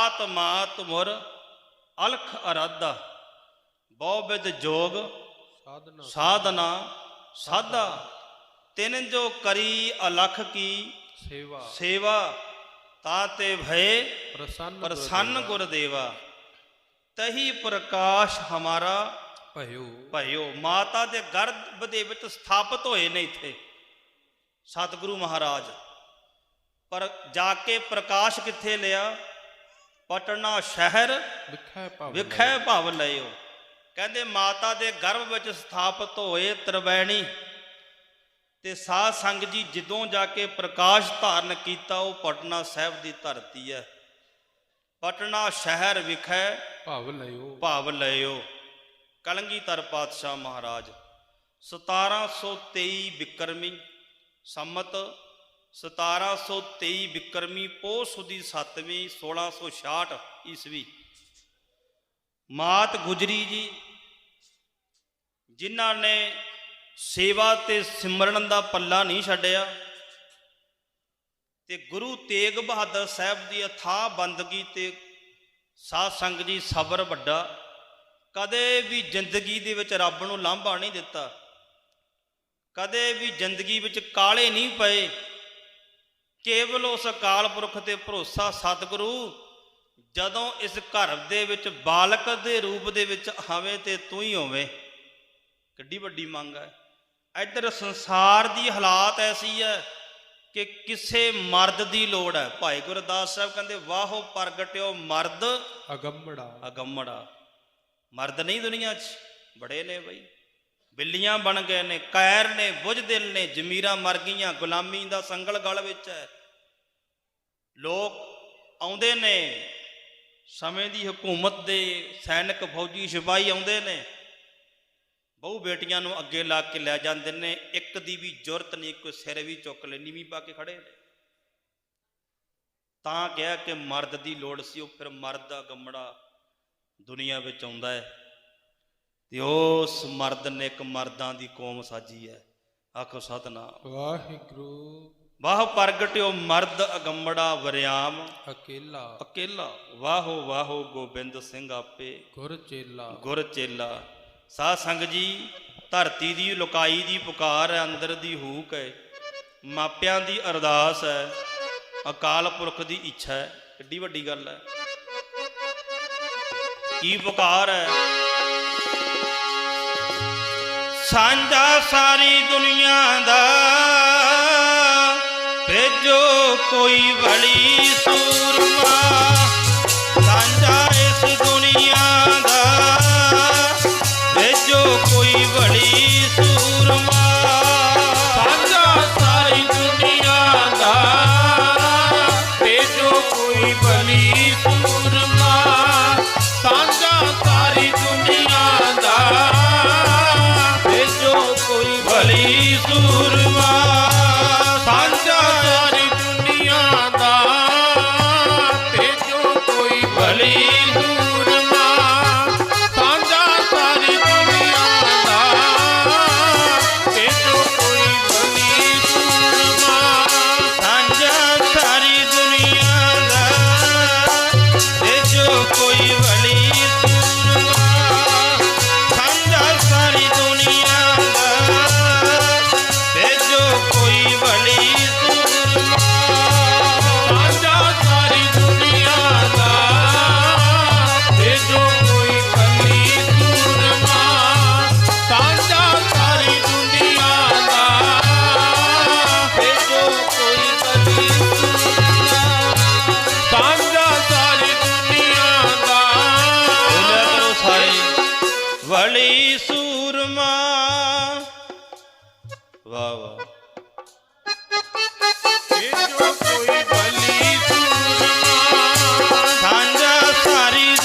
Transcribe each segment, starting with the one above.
ਆਤਮਾਤ ਮੁਰ ਅਲਖ ਅਰਾਧਾ ਬਹੁ ਵਿਦ ਜੋਗ ਸਾਧਨਾ। ਸਾਧਨਾ ਸਾਧਾ। ਤਿਨ ਜੋ ਕਰੀ ਅਲਖ ਕੀ ਸੇਵਾ। ਸੇਵਾ ਤਾ ਤੇ ਭਏ ਪ੍ਰਸੰਨ ਪ੍ਰਸੰਨ ਗੁਰਦੇਵਾ ਤਹੀ ਪ੍ਰਕਾਸ਼ ਹਮਾਰਾ ਭਇਓ। ਭਇਓ। ਮਾਤਾ ਦੇ ਗਰਭ ਦੇ ਵਿੱਚ ਸਥਾਪਿਤ ਹੋਏ ਨੇ ਇੱਥੇ। ਸਤਿਗੁਰੂ ਮਹਾਰਾਜ। ਪਰ ਜਾ ਕੇ ਪ੍ਰਕਾਸ਼ ਕਿੱਥੇ ਲਿਆ? ਪਟਨਾ ਸ਼ਹਿਰ ਵਿਖੇ ਭਵ ਵਿਖੇ ਭਵ ਲਿਓ ਕਹਿੰਦੇ ਮਾਤਾ ਦੇ ਗਰਭ ਵਿੱਚ ਸਥਾਪਿਤ ਹੋਏ ਤ੍ਰਿਵੈਣੀ ਤੇ ਸਾਧ ਸੰਗ ਜੀ ਜਦੋਂ ਜਾ ਕੇ ਪ੍ਰਕਾਸ਼ ਧਾਰਨ ਕੀਤਾ ਉਹ ਪਟਨਾ ਸਾਹਿਬ ਦੀ ਧਰਤੀ ਹੈ। ਪਟਨਾ ਸ਼ਹਿਰ ਵਿਖੇ ਭਵ ਲਿਓ ਭਾਵ ਲਿਓ ਕਲੰਗੀਧਰ ਪਾਤਸ਼ਾਹ ਮਹਾਰਾਜ 1723 ਬਿਕਰਮੀ ਸੰਮਤ 1723 ਬਿਕਰਮੀ ਪੋਹ ਸੁਦੀ 7ਵੀਂ 1666 ਈਸਵੀ। ਮਾਤ ਗੁਜਰੀ ਜੀ, ਜਿਨ੍ਹਾਂ ਨੇ ਸੇਵਾ ਤੇ ਸਿਮਰਨ ਦਾ ਪੱਲਾ ਨਹੀਂ ਛੱਡਿਆ ਤੇ ਗੁਰੂ ਤੇਗ ਬਹਾਦਰ ਸਾਹਿਬ ਦੀ ਅਥਾਹ ਬੰਦਗੀ ਤੇ ਸਾਧ ਸੰਗ ਜੀ ਸਬਰ ਵੱਡਾ, ਕਦੇ ਵੀ ਜ਼ਿੰਦਗੀ ਦੇ ਵਿੱਚ ਰੱਬ ਨੂੰ ਲਾਂਭਾ ਨਹੀਂ ਦਿੱਤਾ, ਕਦੇ ਵੀ ਜ਼ਿੰਦਗੀ ਵਿੱਚ ਕਾਲੇ ਨਹੀਂ ਪਏ ਕੇਵਲ ਉਸ ਅਕਾਲ ਪੁਰਖ ਤੇ ਭਰੋਸਾ ਸਤਿਗੁਰੂ ਜਦੋਂ ਇਸ ਘਰ ਦੇ ਵਿੱਚ ਬਾਲਕ ਦੇ ਰੂਪ ਦੇ ਵਿੱਚ ਆਵੇਂ ਤੇ ਤੂੰ ਹੀ ਹੋਵੇਂ। ਕਿੱਡੀ ਵੱਡੀ ਮੰਗ ਹੈ। ਇੱਧਰ ਸੰਸਾਰ ਦੀ ਹਾਲਾਤ ਐਸੀ ਹੈ ਕਿ ਕਿਸੇ ਮਰਦ ਦੀ ਲੋੜ ਹੈ। ਭਾਈ ਗੁਰਦਾਸ ਸਾਹਿਬ ਕਹਿੰਦੇ ਵਾਹੋ ਪ੍ਰਗਟਿਓ ਮਰਦ ਅਗੰਮੜਾ। ਅਗੰਮੜਾ। ਮਰਦ ਨਹੀਂ ਦੁਨੀਆ 'ਚ ਬੜੇ ਨੇ ਬਈ। ਬਿੱਲੀਆਂ ਬਣ ਗਏ ਨੇ, ਕੈਰ ਨੇ ਬੁਝਦਿਲ ਨੇ, ਜ਼ਮੀਰਾਂ ਮਰ ਗਈਆਂ, ਗੁਲਾਮੀ ਦਾ ਸੰਗਲ ਗਲ ਵਿੱਚ ਹੈ। ਲੋਕ ਆਉਂਦੇ ਨੇ, ਸਮੇਂ ਦੀ ਹਕੂਮਤ ਦੇ ਸੈਨਿਕ, ਫੌਜੀ, ਸਿਪਾਹੀ ਆਉਂਦੇ ਨੇ। ਬਹੁ ਬੇਟੀਆਂ ਨੂੰ ਅੱਗੇ ਲਾ ਕੇ ਲੈ ਜਾਂਦੇ ਨੇ, ਇੱਕ ਦੀ ਵੀ ਜ਼ਰੂਰਤ ਨਹੀਂ ਕੋਈ ਸਿਰ ਵੀ ਚੁੱਕ ਲੈ, ਨੀਵੀਂ ਪਾ ਕੇ ਖੜੇ ਨੇ। ਤਾਂ ਕਿਹਾ ਕਿ ਮਰਦ ਦੀ ਲੋੜ ਸੀ, ਉਹ ਫਿਰ ਮਰਦ ਦਾ ਗੰਮੜਾ ਦੁਨੀਆ ਵਿੱਚ ਆਉਂਦਾ ਹੈ। ਤੇ ਉਸ ਮਰਦ ਨੇ ਇੱਕ ਮਰਦਾਂ ਦੀ ਕੌਮ ਸਾਜੀ ਹੈ। ਆਖੋ ਸਤਨਾਮ। ਵਾਹਿਗੁਰੂ। ਵਾਹ ਪ੍ਰਗਟਿਓ ਮਰਦ ਅਗੰਮੜਾ ਵਰਿਆਮ। ਅਕੇਲਾ। ਅਕੇਲਾ। ਵਾਹੋ ਵਾਹੋ ਗੋਬਿੰਦ ਸਿੰਘ ਆਪੇ। ਗੁਰ ਚੇਲਾ। ਗੁਰ ਚੇਲਾ। ਸਾਧ ਸੰਗ ਜੀ ਧਰਤੀ ਦੀ ਲੁਕਾਈ ਦੀ ਪੁਕਾਰ ਹੈ ਅੰਦਰ ਦੀ ਹੂਕ ਹੈ। ਮਾਪਿਆਂ ਦੀ ਅਰਦਾਸ ਹੈ। ਅਕਾਲ ਪੁਰਖ ਦੀ ਇੱਛਾ ਹੈ। ਕਿੱਡੀ ਵੱਡੀ ਗੱਲ ਹੈ। ਕੀ ਪੁਕਾਰ ਹੈ। ਸਾਂਝਾ ਸਾਰੀ ਦੁਨੀਆ ਦਾ ਭੇਜੋ ਕੋਈ ਵਲੀ ਸੂਰਮਾ। ਭੇਜੋ ਕੋਈ ਵਲੀ ਵਾਹ ਵਾਹ। ਕੋਈ ਵਲੀ ਸਾਂਝਾ ਸਾਰੀ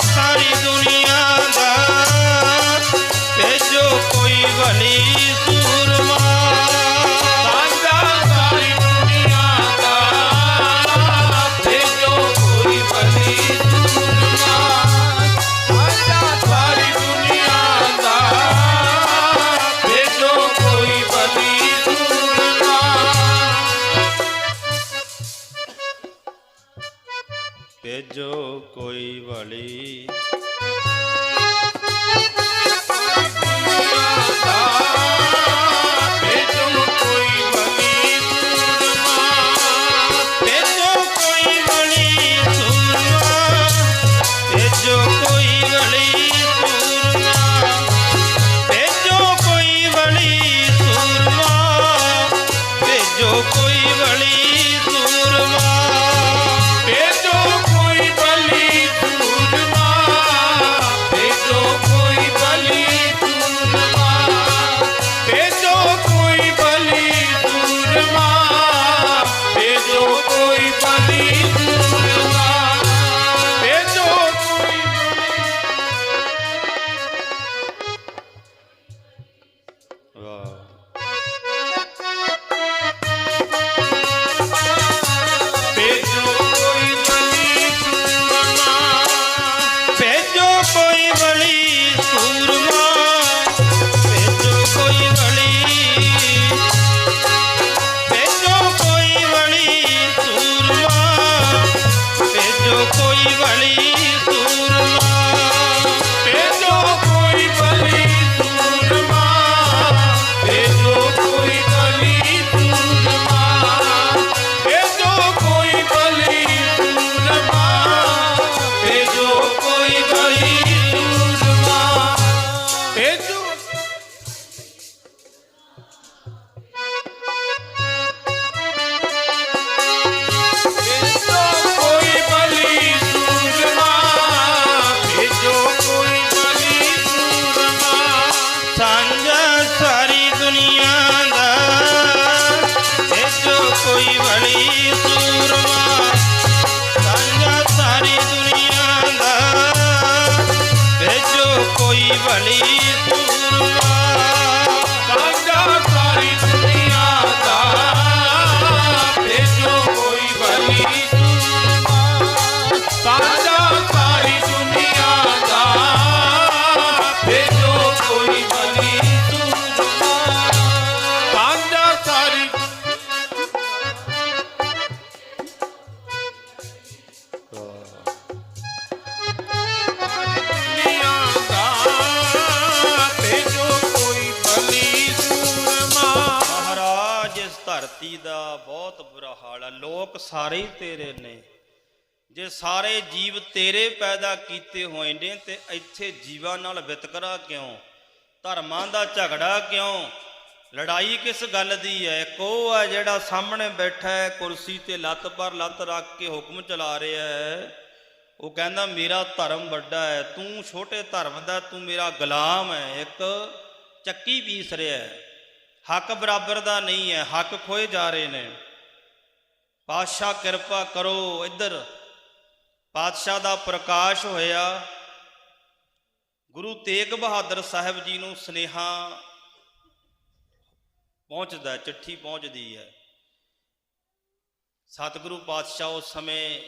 ਸਾਰੀ ਦੁਨੀਆ ਦਾ ਕੋਈ ਬਣੀ ਤੇਜੋ ਕੋਈ ਵਾਲੀ। ਧਰਤੀ ਦਾ ਬਹੁਤ ਬੁਰਾ ਹਾਲ ਹੈ ਲੋਕ ਸਾਰੇ ਹੀ ਤੇਰੇ ਨੇ। ਜੇ ਸਾਰੇ ਜੀਵ ਤੇਰੇ ਪੈਦਾ ਕੀਤੇ ਹੋਏ ਨੇ, ਤੇ ਇੱਥੇ ਜੀਵਾਂ ਨਾਲ ਵਿਤਕਰਾ ਕਿਉਂ? ਧਰਮਾਂ ਦਾ ਝਗੜਾ ਕਿਉਂ? ਲੜਾਈ ਕਿਸ ਗੱਲ ਦੀ ਹੈ? ਕੋ ਉਹ ਹੈ ਜਿਹੜਾ ਸਾਹਮਣੇ ਬੈਠਾ ਹੈ, ਕੁਰਸੀ ਤੇ ਲੱਤ ਪਰ ਲੱਤ ਰੱਖ ਕੇ ਹੁਕਮ ਚਲਾ ਰਿਹਾ ਹੈ। ਉਹ ਕਹਿੰਦਾ, ਮੇਰਾ ਧਰਮ ਵੱਡਾ ਹੈ। ਤੂੰ ਛੋਟੇ ਧਰਮ ਦਾ, ਤੂੰ ਮੇਰਾ ਗੁਲਾਮ ਹੈ। ਇੱਕ ਚੱਕੀ ਪੀਸ ਰਿਹਾ ਹੈ। ਹੱਕ ਬਰਾਬਰ ਦਾ ਨਹੀਂ ਹੈ, ਹੱਕ ਖੋਏ ਜਾ ਰਹੇ ਨੇ। ਪਾਤਸ਼ਾਹ ਕਿਰਪਾ ਕਰੋ, ਇੱਧਰ ਪਾਤਸ਼ਾਹ ਦਾ ਪ੍ਰਕਾਸ਼ ਹੋਇਆ। ਗੁਰੂ ਤੇਗ ਬਹਾਦਰ ਸਾਹਿਬ ਜੀ ਨੂੰ ਸਨੇਹਾ ਪਹੁੰਚਦਾ, ਚਿੱਠੀ ਪਹੁੰਚਦੀ ਹੈ। ਸਤਿਗੁਰੂ ਪਾਤਸ਼ਾਹ ਉਸ ਸਮੇਂ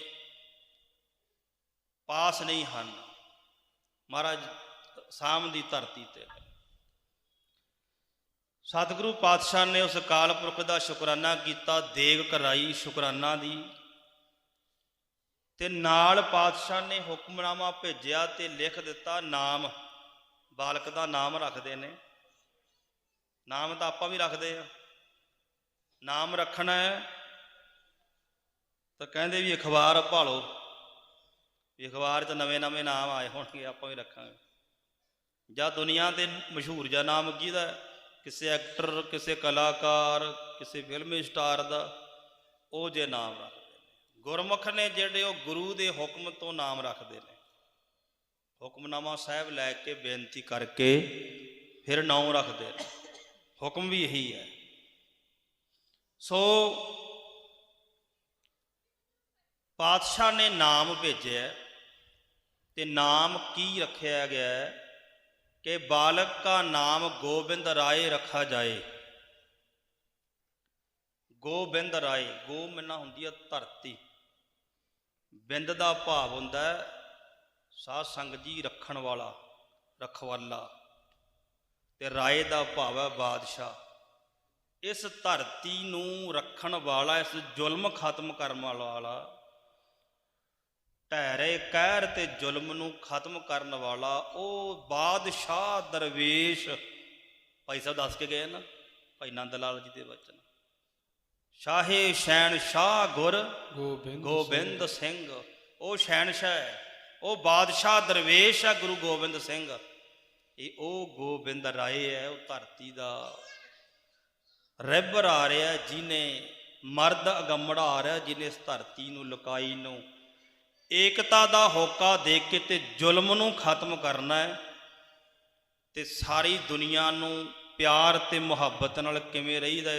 ਪਾਸ ਨਹੀਂ ਹਨ। ਮਹਾਰਾਜ ਸਾਮ ਦੀ ਧਰਤੀ ਤੇ। ਸਤਿਗੁਰੂ ਪਾਤਸ਼ਾਹ ਨੇ ਉਸ ਅਕਾਲ ਪੁਰਖ ਦਾ ਸ਼ੁਕਰਾਨਾ ਕੀਤਾ, ਦੇਗ ਕਰਾਈ ਸ਼ੁਕਰਾਨਾ ਦੀ। ਤੇ ਨਾਲ ਪਾਤਸ਼ਾਹ ਨੇ ਹੁਕਮਨਾਮਾ ਭੇਜਿਆ ਤੇ ਲਿਖ ਦਿੱਤਾ ਨਾਮ। ਬਾਲਕ ਦਾ ਨਾਮ ਰੱਖਦੇ ਨੇ। ਨਾਮ ਤਾਂ ਆਪਾਂ ਵੀ ਰੱਖਦੇ ਆ। ਨਾਮ ਰੱਖਣਾ ਹੈ ਤਾਂ ਕਹਿੰਦੇ ਵੀ ਅਖਬਾਰ ਭਾਲੋ। ਵੀ ਅਖਬਾਰ 'ਚ ਨਵੇਂ ਨਵੇਂ ਨਾਮ ਆਏ ਹੋਣਗੇ, ਆਪਾਂ ਵੀ ਰੱਖਾਂਗੇ। ਜਾਂ ਦੁਨੀਆ ਤੇ ਮਸ਼ਹੂਰ ਜਾਂ ਨਾਮ ਕਿਹਦਾ ਹੈ? ਕਿਸੇ ਐਕਟਰ, ਕਿਸੇ ਕਲਾਕਾਰ, ਕਿਸੇ ਫਿਲਮ ਸਟਾਰ ਦਾ ਉਹ ਜੇ ਨਾਮ ਰੱਖਦੇ ਨੇ। ਗੁਰਮੁਖ ਨੇ ਜਿਹੜੇ ਉਹ ਗੁਰੂ ਦੇ ਹੁਕਮ ਤੋਂ ਨਾਮ ਰੱਖਦੇ ਨੇ। ਹੁਕਮਨਾਮਾ ਸਾਹਿਬ ਲੈ ਕੇ ਬੇਨਤੀ ਕਰਕੇ ਫਿਰ ਨਾਮ ਰੱਖਦੇ ਨੇ। ਹੁਕਮ ਵੀ ਇਹੀ ਹੈ। ਸੋ ਪਾਤਸ਼ਾਹ ਨੇ ਨਾਮ ਭੇਜਿਆ ਤੇ ਨਾਮ ਕੀ ਰੱਖਿਆ ਗਿਆ ਹੈ? ਕਿ ਬਾਲਕ का ਨਾਮ ਗੋਬਿੰਦ ਰਾਏ ਰੱਖਾ ਜਾਏ। ਗੋਬਿੰਦ ਰਾਏ, ਗੋ ਮੰਨਾ ਹੁੰਦੀ ਹੈ ਧਰਤੀ। ਬਿੰਦ ਦਾ ਭਾਵ ਹੁੰਦਾ ਹੈ, ਸਾਧ ਸੰਗਤ ਜੀ ਰੱਖਣ ਵਾਲਾ, ਰਖਵਾਲਾ। ਤੇ ਰਾਏ ਦਾ ਭਾਵ ਹੈ ਬਾਦਸ਼ਾਹ। ਇਸ ਧਰਤੀ ਨੂੰ ਰੱਖਣ ਵਾਲਾ, ਇਸ ਜ਼ੁਲਮ ਖਤਮ ਕਰਨ ਵਾਲਾ ਢਹਿਰੇ ਕਹਿਰ ਤੇ ਜ਼ੁਲਮ ਨੂੰ ਖਤਮ ਕਰਨ ਵਾਲਾ ਉਹ ਬਾਦਸ਼ਾਹ ਦਰਵੇਸ਼। ਭਾਈ ਸਾਹਿਬ ਦੱਸ ਕੇ ਗਏ ਨਾ ਭਾਈ ਨੰਦ ਲਾਲ ਜੀ ਦੇ ਬਚਨ ਸ਼ਾਹੇ ਸ਼ੈਨ ਸ਼ਾਹ ਗੁਰ ਗੋਬਿੰਦ ਗੋਬਿੰਦ ਸਿੰਘ। ਉਹ ਸ਼ਹਿਨशाह ਹੈ ਉਹ ਬਾਦਸ਼ਾਹ ਦਰਵੇਸ਼ ਹੈ ਗੁਰੂ ਗੋਬਿੰਦ ਸਿੰਘ। ਇਹ ਉਹ ਗੋਬਿੰਦ ਰਾਏ ਹੈ ਉਹ ਧਰਤੀ ਦਾ ਰਹਿਬਰ ਆ ਰਿਹਾ ਜਿਨੇ ਮਰਦ ਅਗੰਮੜਾ ਆ ਰਿਹਾ ਜਿਨੇ ਇਸ ਧਰਤੀ ਨੂੰ ਲੁਕਾਈ ਨੂੰ ਏਕਤਾ ਦਾ ਹੋਕਾ ਦੇ ਕੇ ਤੇ ਜ਼ੁਲਮ ਨੂੰ ਖਤਮ ਕਰਨਾ ਹੈ ਤੇ ਸਾਰੀ ਦੁਨੀਆ ਨੂੰ ਪਿਆਰ ਤੇ ਮੁਹੱਬਤ ਨਾਲ ਕਿਵੇਂ ਰਹੀਦਾ